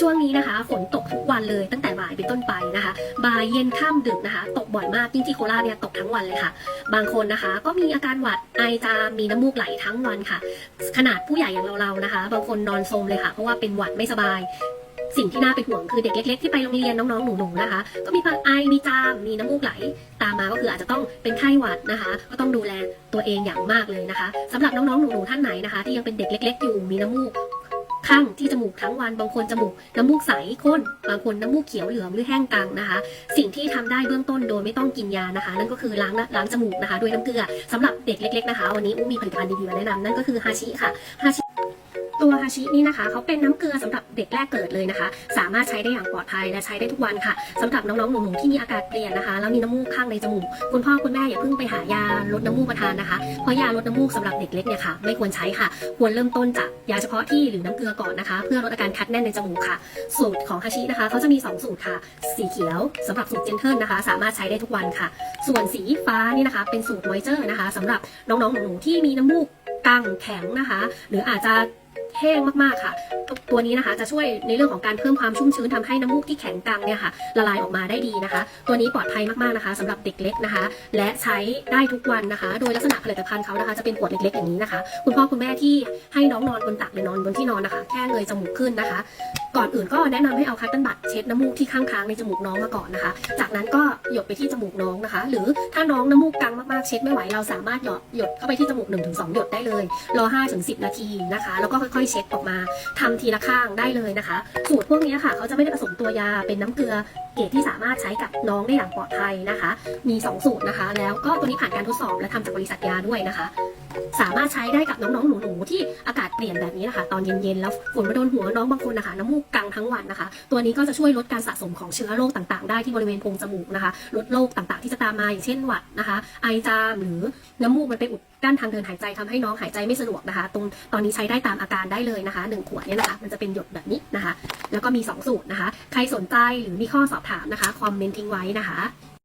ช่วงนี้นะคะฝนตกทุกวันเลยตั้งแต่บ่ายเป็นต้นไปนะคะบ่ายเย็นค่ำดึกนะคะ ตกบ่อยมากยิ่งที่โคราชเนี่ยตกทั้งวันเลยค่ะ บางคนนะคะ ก็มีอาการหวัดไอจามมีน้ำมูกไหลทั้งวันค่ะ ขนาดผู้ใหญ่อย่างเราๆนะคะ บางคนนอนโซมเลยค่ะ เพราะว่าเป็นหวัดไม่สบายสิ่งที่น่าเป็นห่วงคือเด็กเล็กๆที่ไปโรงเรียนน้องๆหนูๆนะคะ ก็มีไอมีจามมีน้ำมูกไหล ตามมาก็คืออาจจะต้องเป็นไข้หวัดนะคะ ก็ต้องดูแลตัวเองอย่างมากเลยนะคะสำหรับน้องๆหนูๆท่านไหนนะคะ ที่ยังเป็นเด็กเล็ก ๆ อยู่มีน้ำมูก ข้างที่จมูกทั้งวัน บางคนจมูกน้ำมูกใสข้น บางคนน้ำมูกเขียวเหลืองหรือแห้งกังนะคะ สิ่งที่ทำได้เบื้องต้นโดยไม่ต้องกินยานะคะ นั่นก็คือล้างล้างจมูกนะคะ ด้วยน้ำเกลือสำหรับเด็กเล็ก ๆ นะคะ วันนี้อุ้มีผลิตภัณฑ์ดีๆมาแนะนำนั่นก็คือฮาชิค่ะฮาชิ ตัวฮาชินี่นะคะเขาเป็นน้ำเกลือสำหรับเด็กแรกเกิดเลยนะคะ สามารถใช้ได้อย่างปลอดภัยและใช้ได้ทุกวันค่ะสำหรับน้องๆหนูๆที่มีอากาศเปลี่ยนนะคะ แล้วมีน้ำมูกข้างในจมูกคุณพ่อคุณแม่อย่าเพิ่งไปหายาลดน้ำมูกมาทานนะคะเพราะยาลดน้ำมูกสำหรับเด็กเล็กเนี่ยค่ะไม่ควรใช้ค่ะ ควรเริ่มต้นจากยาเฉพาะที่หรือน้ำเกลือก่อนนะคะ เพื่อลดอาการคัดแน่นในจมูกค่ะ สูตรของฮาชินะคะเขาจะมี 2 สูตรค่ะ สีเขียวสำหรับสูตรเจนเทิลนะคะ สามารถใช้ได้ทุกวันค่ะ ส่วนสีฟ้านี่นะคะ เป็นสูตรมอยเจอร์นะคะสำหรับน้องๆหนูๆที่มีน้ำมูกกังแข็งนะคะ หรืออาจจะ แห้งมากๆค่ะ ตัวนี้นะคะจะช่วยในเรื่องของการเพิ่มความชุ่มชื้นทำให้น้ำมูกที่แข็งกังเนี่ยค่ะละลายออกมาได้ดีนะคะ ตัวนี้ปลอดภัยมากๆนะคะสำหรับเด็กเล็กนะคะ และใช้ได้ทุกวันนะคะ โดยลักษณะผลิตภัณฑ์เขานะคะจะเป็นขวดเล็กๆอย่างนี้นะคะ คุณพ่อคุณแม่ที่ให้น้องนอนบนตักหรือนอนบนที่นอนนะคะ แค่เงยจมูกขึ้นนะคะก่อนอื่นก็แนะนำให้เอาคัตเติ้ลบัตเช็ดน้ำมูกที่ข้างๆในจมูกน้องมาก่อนนะคะ จากนั้นก็หยดไปที่จมูกน้องนะคะ หรือถ้าน้องน้ำมูกกังมากๆเช็ดไม่ไหวเราสามารถหยดหยดเข้าไปที่จมูก 1-2 หยดได้เลยรอ5-10 นาทีนะคะ แล้วก็ค่อยๆ เช็ดออกมาทำทีละข้างได้เลยนะคะ สูตรพวกนี้ค่ะเขาจะไม่ได้ผสมตัวยาเป็นน้ำเกลือเกรดที่สามารถใช้กับน้องได้อย่างปลอดภัยนะคะ มี 2 สูตรนะคะ แล้วก็ตัวนี้ผ่านการทดสอบและทำจากบริษัทยาด้วยนะคะ สามารถใช้ได้กับน้องๆหนูๆที่อากาศเปลี่ยนแบบนี้นะคะ ตอนเย็นๆแล้วฝนมาโดนหัวน้องบางคนนะคะน้ำมูกกังทั้งวันนะคะ ตัวนี้ก็จะช่วยลดการสะสมของเชื้อโรคต่างๆ ได้ที่บริเวณโพรงจมูกนะคะ ลดโรคต่างๆ ที่จะตามมาอย่างเช่นหวัดนะคะ ไอจามหรือน้ำมูกมันไปอุดกั้นทางเดินหายใจทำให้น้องหายใจไม่สะดวกนะคะ ตรงตอนนี้ใช้ได้ตามอาการได้เลยนะคะหนึ่งขวดเนี่ยนะคะ มันจะเป็นหยดแบบนี้นะคะ แล้วก็มีสองสูตรนะคะ ใครสนใจหรือมีข้อสอบถามนะคะคอมเมนต์ทิ้งไว้นะคะ